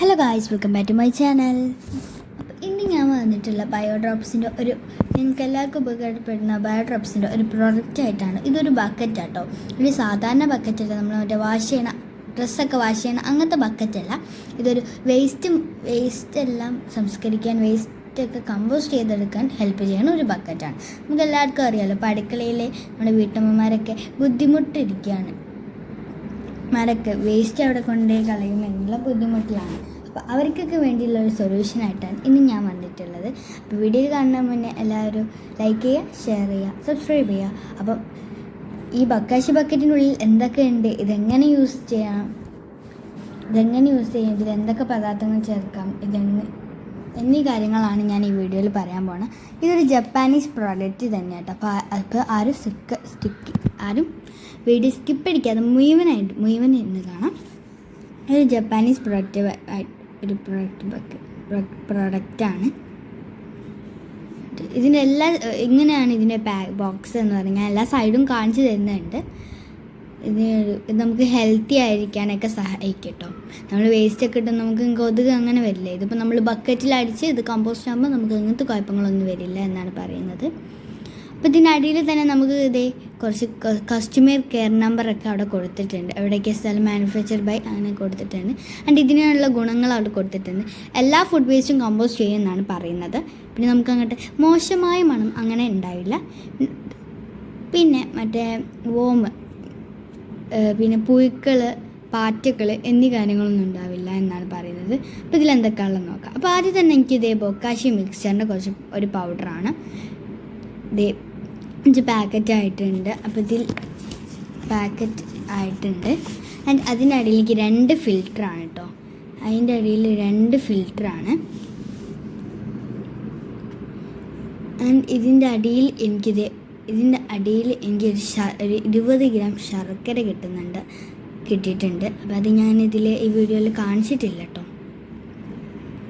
Hello guys welcome back to my channel അപ്പോൾ ഇന്ന് ഞാൻ വന്നിട്ടുള്ള ബയോഡ്രോപ്സിന്റെ ഒരു നിങ്ങൾക്ക് എല്ലാവർക്കും ഉപകാരപ്പെടുന്ന ബയോഡ്രോപ്സിന്റെ ഒരു പ്രോഡക്റ്റ് ആയിട്ടാണ്. ഇതൊരു ബക്കറ്റ് ആട്ടോ. ഒരു സാധാരണ ബക്കറ്റല്ല നമ്മൾ മറ്റേ വാഷ് ചെയ്യണ ഡ്രസ്സൊക്കെ വാഷ് ചെയ്യണ അങ്ങനത്തെ ബക്കറ്റല്ല ഇതൊരു വേസ്റ്റും വേസ്റ്റ് എല്ലാം സംസ്കരിക്കാൻ വേസ്റ്റ് ഒക്കെ കമ്പോസ്റ്റ് ചെയ്തെടുക്കാൻ ഹെൽപ്പ് ചെയ്യുന്ന ഒരു ബക്കറ്റാണ് നമുക്ക് എല്ലാവർക്കും അറിയാമല്ലോ ഇപ്പോൾ അടുക്കളയിലെ നമ്മുടെ വീട്ടമ്മമാരൊക്കെ ബുദ്ധിമുട്ടിരിക്കുകയാണ്. മരക്ക് വേസ്റ്റ് അവിടെ കൊണ്ടുപോയി കളയുമെന്നുള്ള ബുദ്ധിമുട്ടിലാണ്. അപ്പോൾ അവർക്കൊക്കെ വേണ്ടിയുള്ള ഒരു സൊല്യൂഷനായിട്ടാണ് ഇന്ന് ഞാൻ വന്നിട്ടുള്ളത്. അപ്പോൾ വീഡിയോ കാണുന്ന മുന്നേ എല്ലാവരും ലൈക്ക് ചെയ്യുക ഷെയർ ചെയ്യുക സബ്സ്ക്രൈബ് ചെയ്യുക. അപ്പം ഈ ബക്കാശി ബക്കറ്റിനുള്ളിൽ എന്തൊക്കെയുണ്ട്? ഇതെങ്ങനെ യൂസ് ചെയ്യാം? ഇതെങ്ങനെ യൂസ് ചെയ്യാം? ഇതിൽ എന്തൊക്കെ പദാർത്ഥങ്ങൾ ചേർക്കാം? ഇതെങ്ങനെ എന്നീ കാര്യങ്ങളാണ് ഞാൻ ഈ വീഡിയോയിൽ പറയാൻ പോണത് ഇതൊരു ജപ്പാനീസ് പ്രോഡക്റ്റ് തന്നെയാണ് കേട്ടോ. അപ്പോൾ അപ്പോൾ ആരും സ്റ്റിക്ക് സ്റ്റിക്ക് ആരും വീഡിയോ സ്കിപ്പ് അടിക്കാതെ മുഴുവനായിട്ട് മുഴുവൻ ഇന്ന് കാണാം. ഒരു ജപ്പാനീസ് പ്രോഡക്റ്റ് ഒരു പ്രോഡക്റ്റ് പ്രോഡക്റ്റാണ് ഇതിന്റെ എല്ലാ ഇങ്ങനെയാണ് ഇതിന്റെ ബോക്സ് എന്ന് പറഞ്ഞാൽ എല്ലാ സൈഡും കാണിച്ചു തരുന്നുണ്ട്. ഇത് നമുക്ക് ഹെൽത്തി ആയിരിക്കാനൊക്കെ സഹായിക്കും കേട്ടോ നമ്മൾ വേസ്റ്റ് ഒക്കെ ഇട്ട് നമുക്ക് കൊതുക് അങ്ങനെ വരില്ല? ഇതിപ്പോൾ നമ്മൾ ബക്കറ്റിൽ അടിച്ച് ഇത് കമ്പോസ്റ്റ് ആകുമ്പോൾ നമുക്ക് അങ്ങനത്തെ കുഴപ്പങ്ങളൊന്നും വരില്ല എന്നാണ് പറയുന്നത്. അപ്പോൾ ഇതിന്റെ അടിയിൽ തന്നെ നമുക്ക് ഇതേ കുറച്ച് കസ്റ്റമർ കെയർ നമ്പറൊക്കെ അവിടെ കൊടുത്തിട്ടുണ്ട്. എവിടെയൊക്കെ സ്ഥലം മാനുഫാക്ചർ ബൈ അങ്ങനെ കൊടുത്തിട്ടുണ്ട്. ആൻഡ് ഇതിനുള്ള ഗുണങ്ങൾ അവിടെ കൊടുത്തിട്ടുണ്ട്. എല്ലാ ഫുഡ് വേസ്റ്റും കമ്പോസ്റ്റ് ചെയ്യുമെന്നാണ് പറയുന്നത്. പിന്നെ നമുക്ക് അങ്ങോട്ട് മോശമായ മണം അങ്ങനെ ഉണ്ടാവില്ല. പിന്നെ മറ്റേ വോമ് പിന്നെ പുഴുക്കൾ പാറ്റകൾ എന്നീ കാര്യങ്ങളൊന്നും ഉണ്ടാവില്ല എന്നാണ് പറയുന്നത്. അപ്പോൾ ഇതിൽ എന്തൊക്കെയാണെന്ന് നോക്കാം. അപ്പോൾ ആദ്യം തന്നെ എനിക്ക് ഇതേ ബൊക്കാശി മിക്സ്ചറിന്റെ കുറച്ച് ഒരു പൗഡറാണ്. ഇതേ അഞ്ച് പാക്കറ്റ് ആയിട്ടുണ്ട്. അപ്പോൾ ഇതിൽ പാക്കറ്റ് ആയിട്ടുണ്ട്. ആൻഡ് അതിന്റെ അടിയിൽ എനിക്ക് രണ്ട് ഫിൽറ്ററാണ് കേട്ടോ. അതിന്റെ അടിയിൽ രണ്ട് ഫിൽറ്ററാണ് ആൻഡ് ഇതിന്റെ അടിയിൽ എനിക്കിത് ഇതിന്റെ അടിയിൽ എനിക്ക് ഒരു ശ ഒരു ഇരുപത് ഗ്രാം ശർക്കര കിട്ടുന്നുണ്ട് കിട്ടിയിട്ടുണ്ട്. അപ്പോൾ അത് ഞാൻ ഇതിൽ ഈ വീഡിയോയിൽ കാണിച്ചിട്ടില്ല കേട്ടോ.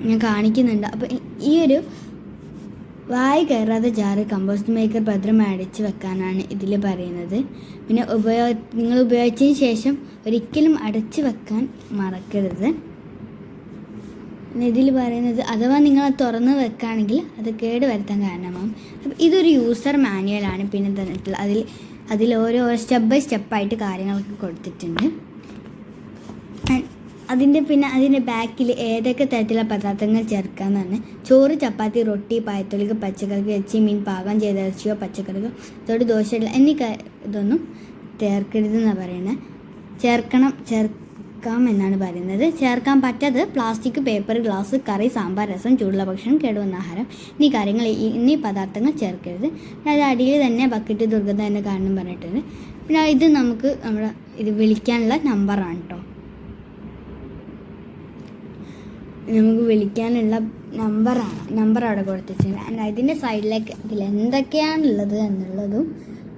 ഞാൻ കാണിക്കുന്നുണ്ട്. അപ്പോൾ ഈ ഒരു വായി കയറാതെ ജാറ് കമ്പോസ്റ്റ് മേക്കർ ഭദ്രം അടിച്ച് വെക്കാനാണ് ഇതിൽ പറയുന്നത്. പിന്നെ ഉപയോഗ നിങ്ങൾ ഉപയോഗിച്ചതിന് ശേഷം ഒരിക്കലും അടച്ച് വെക്കാൻ മറക്കരുത്. ഇതിൽ പറയുന്നത് അഥവാ നിങ്ങൾ തുറന്ന് വെക്കുകയാണെങ്കിൽ അത് കേട് വരുത്താൻ കാരണമാകും അപ്പം ഇതൊരു യൂസർ മാനുവലാണ് പിന്നെ തന്നിട്ടുള്ളത് അതിൽ അതിൽ ഓരോ സ്റ്റെപ്പ് ബൈ സ്റ്റെപ്പായിട്ട് കാര്യങ്ങളൊക്കെ കൊടുത്തിട്ടുണ്ട്. അതിന്റെ പിന്നെ അതിന്റെ ബാക്കിൽ ഏതൊക്കെ തരത്തിലുള്ള പദാർത്ഥങ്ങൾ ചേർക്കാമെന്നാണ് ചോറ് ചപ്പാത്തി റൊട്ടി പായത്തൊലിക്ക് പച്ചക്കറിക്ക് ഇറച്ചി മീൻ പാകം ചെയ്ത ഇറച്ചിയോ പച്ചക്കറിയോ ഇതോട് ദോശ എന്നീ ഇതൊന്നും ചേർക്കരുതെന്നാണ് പറയുന്നത് ചേർക്കണം ചേർക്കാം എന്നാണ് പറയുന്നത്. ചേർക്കാൻ പറ്റാതെ പ്ലാസ്റ്റിക് പേപ്പർ ഗ്ലാസ് കറി സാമ്പാർ രസം ചൂടുള്ള ഭക്ഷണം കേടുവന്ന ആഹാരം എന്നീ കാര്യങ്ങൾ എന്നീ പദാർത്ഥങ്ങൾ ചേർക്കരുത്. പിന്നെ അത് അടിയിൽ തന്നെ ബക്കറ്റ് ദുർഗന്ധ എന്ന കാരണം പറഞ്ഞിട്ടുണ്ട്. പിന്നെ ഇത് നമുക്ക് നമ്മുടെ ഇത് വിളിക്കാനുള്ള നമ്പറാണ് കേട്ടോ നമുക്ക് വിളിക്കാനുള്ള നമ്പറാണ് നമ്പർ അവിടെ കൊടുത്തിട്ടുണ്ട്. അതിന്റെ സൈഡിലേക്ക് ഇതിൽ എന്തൊക്കെയാണുള്ളത് എന്നുള്ളതും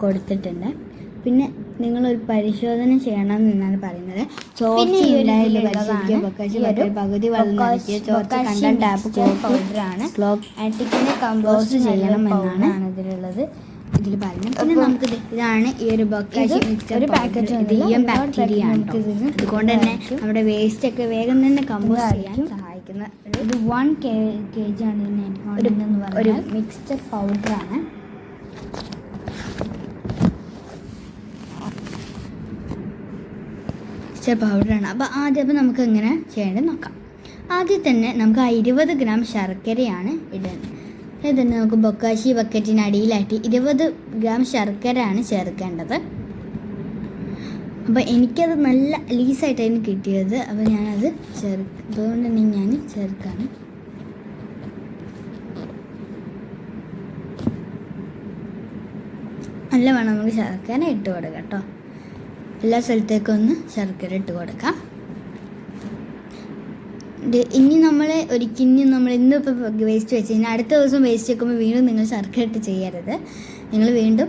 കൊടുത്തിട്ടുണ്ട്. പിന്നെ നിങ്ങൾ ഒരു പരിശോധന ചെയ്യണം എന്നാണ് പറയുന്നത് പകുതി കണ്ട ടാപ്പ് പൗഡറാണ്. ആന്റിക്കിനെ കമ്പോസ്റ്റ് ചെയ്യണം എന്നാണ് ഇതിലുള്ളത്. ഇതിൽ പറഞ്ഞു പിന്നെ നമുക്ക് ഇതാണ് ഈ ഒരു ബക്കാശി മിക്സർ പാക്കറ്റ് ഇത് ഈ ബാക്ടീരിയ ആണ് അതുകൊണ്ട് തന്നെ നമ്മുടെ വേസ്റ്റ് ഒക്കെ വേഗം തന്നെ കമ്പോസ്റ്റ് ചെയ്യാൻ സഹായിക്കുന്ന ഒരു വൺ കെ കെ ജി ആണ് ഇതിന് ഒരു മിക്സ്ചർ പൗഡറാണ് മിക്സ്ചർ പൗഡറാണ് അപ്പോൾ ആദ്യം അപ്പോൾ നമുക്ക് എങ്ങനെ ചെയ്യേണ്ടത് നോക്കാം. ആദ്യം തന്നെ നമുക്ക് ആ ഇരുപത് ഗ്രാം ശർക്കരയാണ് ഇടുന്നത് അതായത് തന്നെ നമുക്ക് ബൊക്കാശി ബക്കറ്റിന് അടിയിലായിട്ട് ഇരുപത് ഗ്രാം ശർക്കരയാണ് ചേർക്കേണ്ടത്. അപ്പോൾ എനിക്കത് നല്ല ലീസായിട്ടായിരുന്നു കിട്ടിയത്. അപ്പോൾ ഞാനത് ചേർക്ക് അതുകൊണ്ട് തന്നെ ഞാൻ ചേർക്കാണ്. നല്ല വേണം നമുക്ക് ശർക്കര ഇട്ട് കൊടുക്കാം കേട്ടോ. എല്ലാ സ്ഥലത്തേക്കും ഒന്ന് ശർക്കര ഇട്ട് കൊടുക്കാം. ഇനി നമ്മൾ ഒരിക്കൽ ഇനി നമ്മൾ ഇന്ന് ഇപ്പോൾ വേസ്റ്റ് വെച്ച് കഴിഞ്ഞാൽ അടുത്ത ദിവസം വേസ്റ്റ് വെക്കുമ്പോൾ വീണ്ടും നിങ്ങൾ ശർക്കര ഇട്ട് ചെയ്യരുത്. നിങ്ങൾ വീണ്ടും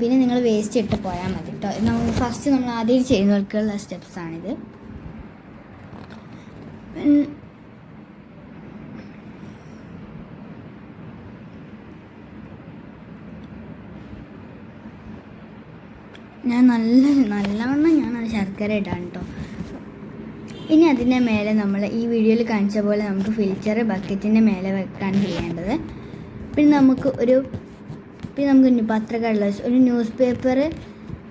പിന്നെ നിങ്ങൾ വേസ്റ്റ് ഇട്ട് പോയാൽ മതി കേട്ടോ നമ്മൾ ഫസ്റ്റ് നമ്മൾ ആദ്യം ചെയ്യുന്നവർക്കുള്ള സ്റ്റെപ്സാണിത് ഞാൻ നല്ല നല്ലവണ്ണം ഞാൻ അത് ശർക്കര ഇടാണ് കേട്ടോ ഇനി അതിന്റെ മേലെ നമ്മൾ ഈ വീഡിയോയിൽ കാണിച്ച പോലെ നമുക്ക് ഫിൽറ്റർ ബക്കറ്റിന്റെ മേലെ വെക്കാൻ ചെയ്യേണ്ടത്. പിന്നെ നമുക്ക് ഒരു പിന്നെ നമുക്ക് ഇനി പത്രക്കടലാസ് ഒരു ന്യൂസ് പേപ്പർ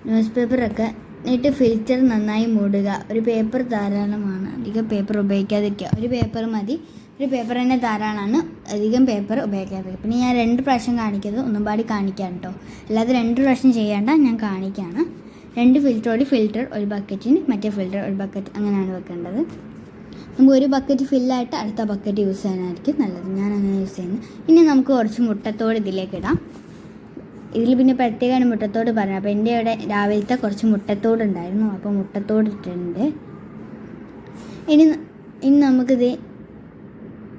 ന്യൂസ് പേപ്പറൊക്കെ എന്നിട്ട് ഫിൽറ്റർ നന്നായി മൂടുക. ഒരു പേപ്പർ ധാരാളമാണ്. അധികം പേപ്പർ ഉപയോഗിക്കാതിരിക്കുക. ഒരു പേപ്പർ മതി. ഒരു പേപ്പർ തന്നെ ധാരാളമാണ് അധികം പേപ്പർ ഉപയോഗിക്കാറ് പിന്നെ ഞാൻ രണ്ട് പ്രാവശ്യം കാണിക്കുന്നത് ഒന്നും പാടി കാണിക്കാം കേട്ടോ അല്ലാതെ രണ്ട് പ്രാവശ്യം ചെയ്യേണ്ട ഞാൻ കാണിക്കുകയാണ് രണ്ട് ഫിൽറ്റർ ഒരു ഫിൽറ്റർ ഒരു ബക്കറ്റിന് മറ്റേ ഫിൽറ്റർ ഒരു ബക്കറ്റ് അങ്ങനെയാണ് വെക്കേണ്ടത്. നമുക്ക് ഒരു ബക്കറ്റ് ഫില്ലായിട്ട് അടുത്ത ബക്കറ്റ് യൂസ് ചെയ്യാനായിരിക്കും നല്ലത്. ഞാൻ അങ്ങനെ യൂസ് ചെയ്യുന്നത് ഇനി നമുക്ക് കുറച്ച് മുട്ടത്തോട് ഇതിലേക്ക് ഇടാം. ഇതിൽ പിന്നെ പ്രത്യേകമാണ് മുട്ടത്തോട് പറഞ്ഞത് അപ്പോൾ എന്റെ ഇവിടെ രാവിലത്തെ കുറച്ച് മുട്ടത്തോട് ഉണ്ടായിരുന്നു. അപ്പോൾ മുട്ടത്തോട് ഇട്ടിട്ടുണ്ട്. ഇനി ഇനി നമുക്കിത്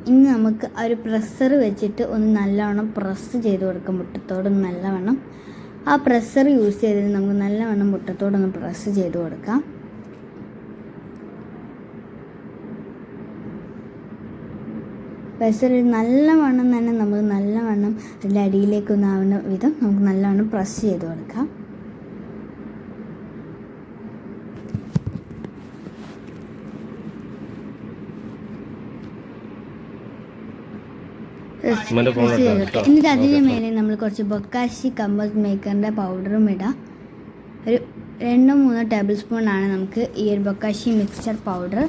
ഇനി നമുക്ക് ഒരു പ്രസ്സർ വെച്ചിട്ട് ഒന്ന് നല്ലവണ്ണം പ്രസ് ചെയ്ത് കൊടുക്കാം. മുട്ടത്തോട് നല്ലവണ്ണം. ആ പ്രസ്സർ യൂസ് ചെയ്തിട്ട് നമുക്ക് നല്ലവണ്ണം മുട്ടത്തോടൊന്ന് പ്രസ് ചെയ്ത് കൊടുക്കാം. പ്രഷർ നല്ലവണ്ണം തന്നെ നമുക്ക് നല്ലവണ്ണം അതിന്റെ അടിയിലേക്ക് ഒന്നാവുന്ന വിധം നമുക്ക് നല്ലവണ്ണം പ്രസ് ചെയ്ത് കൊടുക്കാം. എന്നിട്ട് അതിന് മേലെ നമ്മൾ കുറച്ച് ബൊക്കാശി കമ്പോസ്റ്റ് മേക്കറിന്റെ പൗഡറും ഇടാം. ഒരു രണ്ടോ മൂന്നോ ടേബിൾ സ്പൂൺ ആണ് നമുക്ക് ഈ ഒരു ബൊക്കാശി മിക്സ്ചർ പൗഡർ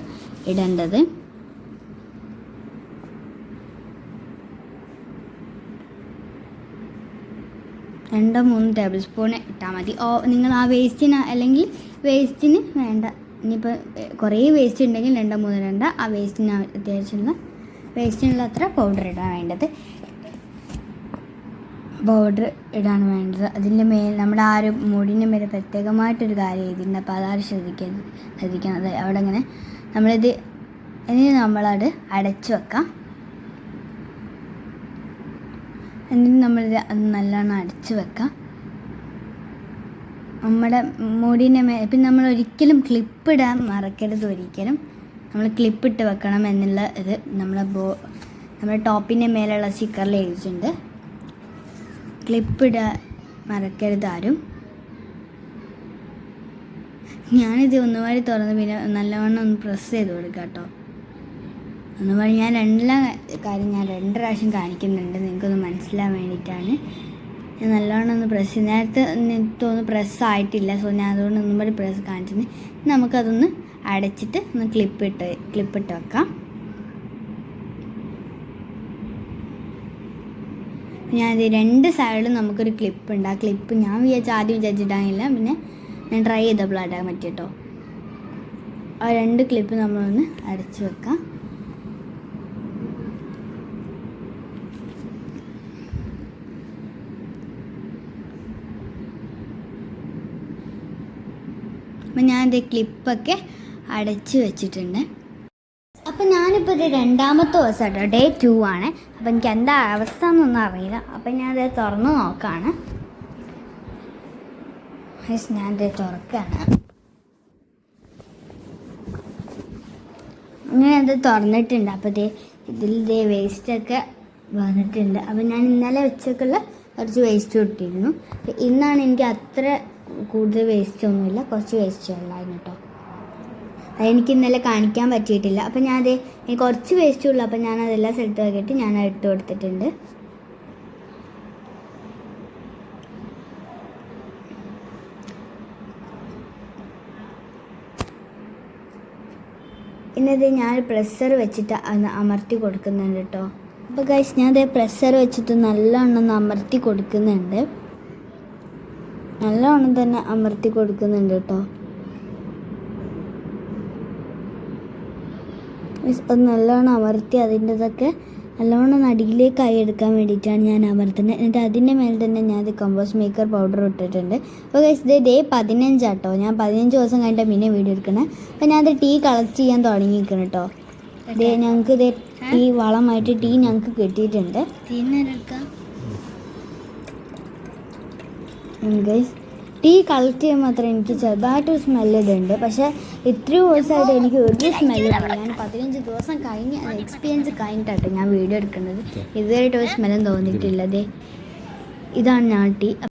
ഇടേണ്ടത്. രണ്ടോ മൂന്ന് ടേബിൾ സ്പൂൺ ഇട്ടാൽ മതി. ഓ നിങ്ങൾ ആ വേസ്റ്റിന് അല്ലെങ്കിൽ വേസ്റ്റിന് വേണ്ട. ഇനിയിപ്പോൾ കുറേ വേസ്റ്റ് ഉണ്ടെങ്കിൽ രണ്ടോ മൂന്നോ രണ്ട ആ വേസ്റ്റിന് അത്യാവശ്യമുള്ള വേസ്റ്റിനുള്ള അത്ര പൗഡർ ഇടാൻ വേണ്ടത്. പൗഡർ ഇടാൻ വേണ്ടത്. അതിന്റെ മേൽ നമ്മുടെ ആ ഒരു മുടിന്റെ മേലെ പ്രത്യേകമായിട്ടൊരു കാര്യം ചെയ്തിട്ടുണ്ട് അപ്പോൾ അതാണ് ശ്രദ്ധിക്കണം ശ്രദ്ധിക്കുന്നത് അവിടെ അങ്ങനെ നമ്മളിത് ഇനി നമ്മളത് അടച്ചു വെക്കാം. എന്നിട്ട് നമ്മളിത് അത് നല്ലോണം അടച്ചു വെക്കാം. നമ്മുടെ മുടിന്റെ മേ പിന്നെ നമ്മൾ ഒരിക്കലും ക്ലിപ്പ് ഇടാൻ മറക്കരുത് ഒരിക്കലും. നമ്മൾ ക്ലിപ്പ് ഇട്ട് വെക്കണം എന്നുള്ള ഇത് നമ്മൾ ബോ നമ്മുടെ ടോപ്പിന്റെ മേലുള്ള സ്റ്റിക്കറിൽ എഴുതിയിട്ടുണ്ട്. ക്ലിപ്പ് ഇടാൻ മറക്കരുത് ആരും. ഞാനിത് ഒന്നുമാതിരി തുറന്ന് പിന്നെ നല്ലവണ്ണം ഒന്ന് പ്രസ് ചെയ്ത് കൊടുക്കാം കേട്ടോ. ഒന്നുമാതിരി ഞാൻ രണ്ടെല്ലാം കാര്യം ഞാൻ രണ്ട് പ്രാവശ്യം കാണിക്കുന്നുണ്ട്. നിങ്ങൾക്കൊന്ന് മനസ്സിലാൻ വേണ്ടിയിട്ടാണ്. ഞാൻ നല്ലവണ്ണം ഒന്ന് പ്രസ് നേരത്തെ എനിക്ക് തോന്നുന്നു പ്രസ് ആയിട്ടില്ല. സോ ഞാൻ അതുകൊണ്ട് ഒന്നും കൂടി പ്രസ് കാണിച്ചിരുന്നു. നമുക്കതൊന്ന് അടച്ചിട്ട് ഒന്ന് ക്ലിപ്പിട്ട് ക്ലിപ്പിട്ട് വെക്കാം. ഞാൻ ഇത് രണ്ട് സൈഡിലും നമുക്കൊരു ക്ലിപ്പ് ഉണ്ട്. ആ ക്ലിപ്പ് ഞാൻ വിചാരിച്ച ആദ്യം വിചാരിച്ചിട്ടാകില്ല പിന്നെ ഞാൻ ട്രൈ ചെയ്തപ്പോൾ ഇടാൻ പറ്റി കേട്ടോ. ആ രണ്ട് ക്ലിപ്പ് നമ്മളൊന്ന് അടച്ച് വെക്കാം. അപ്പം ഞാൻ ഇത് ക്ലിപ്പൊക്കെ അടച്ച് വെച്ചിട്ടുണ്ട്. അപ്പം ഞാനിപ്പോൾ ഇത് രണ്ടാമത്തെ ദിവസം കേട്ടോ ഡേ ടു ആണ്. അപ്പം എനിക്ക് എന്താ അവസ്ഥ എന്നൊന്നും അറിയില്ല. അപ്പം ഞാനത് തുറന്ന് നോക്കാണ്. ഞാനത് തുറക്കാണ്. അങ്ങനെ അത് തുറന്നിട്ടുണ്ട്. അപ്പോൾ ദേ ഇതിൽ ദേ വേസ്റ്റൊക്കെ വന്നിട്ടുണ്ട്. അപ്പം ഞാൻ ഇന്നലെ ഉച്ചക്കുള്ള കുറച്ച് വേസ്റ്റ് പക്ഷെ ഇന്നാണ് എനിക്ക് അത്ര കൂടുതൽ വേസ്റ്റ് ഒന്നുമില്ല. കുറച്ച് വേസ്റ്റ് ഉള്ളായിരുന്നു കേട്ടോ അതെനിക്ക് ഇന്നലെ കാണിക്കാൻ പറ്റിയിട്ടില്ല. അപ്പം ഞാൻ അത് എനിക്ക് കുറച്ച് വേസ്റ്റ് ഉള്ളു. അപ്പം ഞാൻ അതെല്ലാം സെലക്ട് ആക്കിയിട്ട് ഞാൻ ഇട്ട് കൊടുത്തിട്ടുണ്ട്. ഇന്നത് ഞാൻ പ്രഷർ വെച്ചിട്ട് അമർത്തി കൊടുക്കുന്നുണ്ട് കേട്ടോ. അപ്പോൾ ഗൈസ് ഞാൻ അതേ പ്രഷർ വെച്ചിട്ട് നല്ലോണം അമർത്തി കൊടുക്കുന്നുണ്ട്. നല്ലോണം തന്നെ അമർത്തി കൊടുക്കുന്നുണ്ട് കേട്ടോ. Guys, അത് നല്ലോണം അമർത്തി അതിന്റെതൊക്കെ നല്ലോണം അടിയിലേക്ക് ആയി എടുക്കാൻ വേണ്ടിയിട്ടാണ് ഞാൻ അമർത്തുന്നത്. എന്നിട്ട് അതിന്റെ മേലെ തന്നെ ഞാൻ അത് കമ്പോസ്റ്റ് മേക്കർ പൗഡർ ഇട്ടിട്ടുണ്ട്. അപ്പോൾ ഗൈസ് ഇത് ഡേ പതിനഞ്ചാട്ടോ. ഞാൻ പതിനഞ്ച് ദിവസം കഴിഞ്ഞിട്ട് പിന്നെ വീഡിയോ എടുക്കണേ. അപ്പോൾ ഞാൻ ഇത് ടീ കളക്ട് ചെയ്യാൻ തുടങ്ങിയിരിക്കണം കേട്ടോ ഇതേ ഞങ്ങൾക്ക് ഇത് ടീ വളമായിട്ട് ടീ ഞങ്ങൾക്ക് കിട്ടിയിട്ടുണ്ട്. ഗൈസ് ടീ കളക്ട് ചെയ്യുമ്പോൾ മാത്രം എനിക്ക് ചെറുതായിട്ടൊരു സ്മെല്ല് ഇതുണ്ട് പക്ഷേ ഇത്രയും ദിവസമായിട്ട് എനിക്ക് ഒരു സ്മെല്ല് ഞാൻ പതിനഞ്ച് ദിവസം കഴിഞ്ഞ് എക്സ്പീരിയൻസ് കഴിഞ്ഞിട്ടാട്ടോ ഞാൻ വീഡിയോ എടുക്കുന്നത്. ഇതുവരെയായിട്ട് ഒരു സ്മെല്ലും തോന്നിയിട്ടില്ല. ദേ ഇതാണ് ഞാൻ ടീ